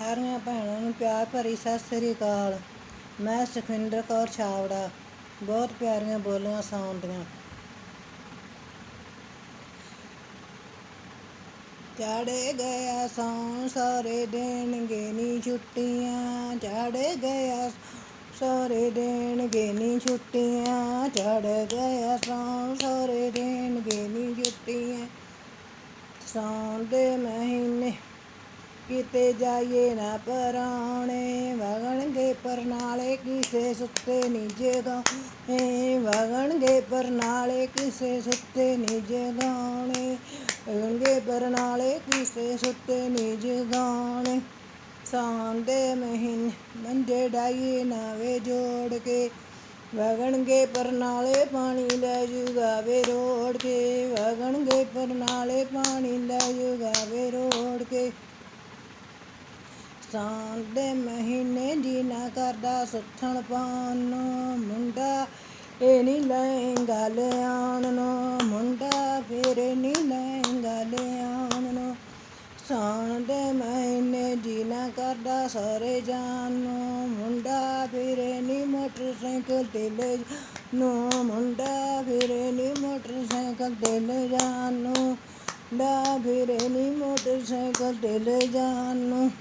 ਸਾਰੀਆਂ ਭੈਣਾਂ ਨੂੰ ਪਿਆਰ ਭਰੀ ਸਤਿ ਸ੍ਰੀ ਅਕਾਲ ਮੈਂ ਸੁਖਵਿੰਦਰ ਕੌਰ ਛਾਵੜਾ ਬਹੁਤ ਪਿਆਰੀਆਂ ਬੋਲੀਆਂ ਸੁਣਾਉਂਦੀਆਂ ਚੜੇ ਗਿਆ ਸੌ ਸਾਰੇ ਦੇਣਗੇ ਨੀ ਛੁੱਟੀਆਂ ਚੜੇ ਗਿਆ ਸਾਰੇ ਦੇਣਗੇ ਨੀ ਛੁੱਟੀਆਂ ਚੜ ਗਿਆ ਸੌ ਸਾਰੇ ਦੇਣਗੇ ਨੀ ਛੁੱਟੀਆਂ ਸੌਣ ਦੇ ਮਹੀਨੇ ਕਿਤੇ ਜਾਈਏ ਨਾ ਪਰਾਣੇ ਵਗਣਗੇ ਪਰਨਾਲੇ ਕਿਸੇ ਸੁੱਤੇ ਨੀ ਜਗਾਉਣੇ ਵਗਣਗੇ ਪਰਨਾਲੇ ਕਿਸੇ ਸੁੱਤੇ ਨੀ ਜਗਾਣੇ ਵਗਣਗੇ ਪਰਨਾਲੇ ਕਿਸੇ ਸੁੱਤੇ ਨੀ ਜਗਾਣੇ ਸਾਉਣ ਦੇ ਮਹੀਨੇ ਮੰਜੇ ਡਾਈਏ ਨਾਵੇ ਜੋੜ ਕੇ, ਵਗਣਗੇ ਪਰਨਾਲੇ ਪਾਣੀ ਲੈ ਜੂਗਾ ਵੇ ਰੋੜ ਕੇ, ਵਗਣਗੇ ਪਰਨਾਲੇ ਪਾਣੀ ਲੈ ਜੂਗਾ ਵੇ ਰੋੜ ਕੇ। ਸਾਉਣ ਦੇ ਮਹੀਨੇ ਜੀ ਨਾ ਕਰਦਾ ਸੁੱਥਣ ਪਾਉਣ ਨੂੰ ਮੁੰਡਾ। ਇਹ ਨਹੀਂ ਲਹਿੰਗਾ ਲਿਆਉਣ ਨੂੰ ਮੁੰਡਾ, ਫਿਰ ਨਹੀਂ ਲਹਿੰਗਾ ਲਿਆਉਣ ਨੂੰ। ਸਾਉਣ ਦੇ ਮਹੀਨੇ ਜੀ ਨਾ ਕਰਦਾ ਸਾਰੇ ਜਾਣ ਨੂੰ ਮੁੰਡਾ, ਫਿਰੇ ਨਹੀਂ ਮੋਟਰਸਾਈਕਲ ਤੇ ਲੈ ਜਾਣ ਨੂੰ ਮੁੰਡਾ, ਫਿਰੇ ਨਹੀਂ ਮੋਟਰਸਾਈਕਲ ਤੇ ਲੈ ਜਾਣ ਨੂੰ। ਮੁੰਡਾ ਫਿਰੇ ਨਹੀਂ ਮੋਟਰਸਾਈਕਲ ਤੇ ਲੈ ਜਾਣ ਨੂੰ।